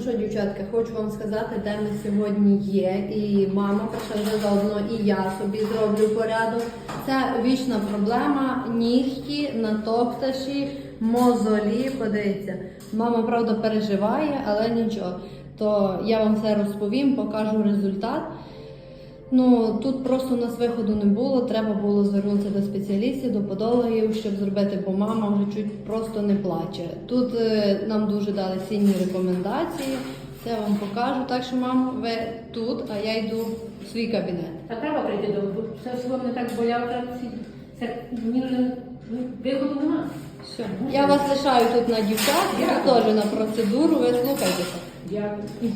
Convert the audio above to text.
що, дівчатка, хочу вам сказати, де ми сьогодні є. І мама прийшла вже заодно, і я собі зроблю порядок. Це вічна проблема. Нігті, натопташі, мозолі. Подивіться, мама правда переживає, але нічого. То я вам все розповім, покажу результат. Ну тут просто у нас виходу не було. Треба було звернутися до спеціалістів, до подологів, щоб зробити, бо мама вже чуть просто не плаче. Тут е, нам дуже дали цінні рекомендації. Це я вам покажу. Так що, мамо, ви тут, а я йду в свій кабінет. Та треба прийти до це всього не так боляв, це мені вже виходу нема. Все. Я вас лишаю тут на дівчат, я теж на процедуру. Ви слухайтеся. Дякую.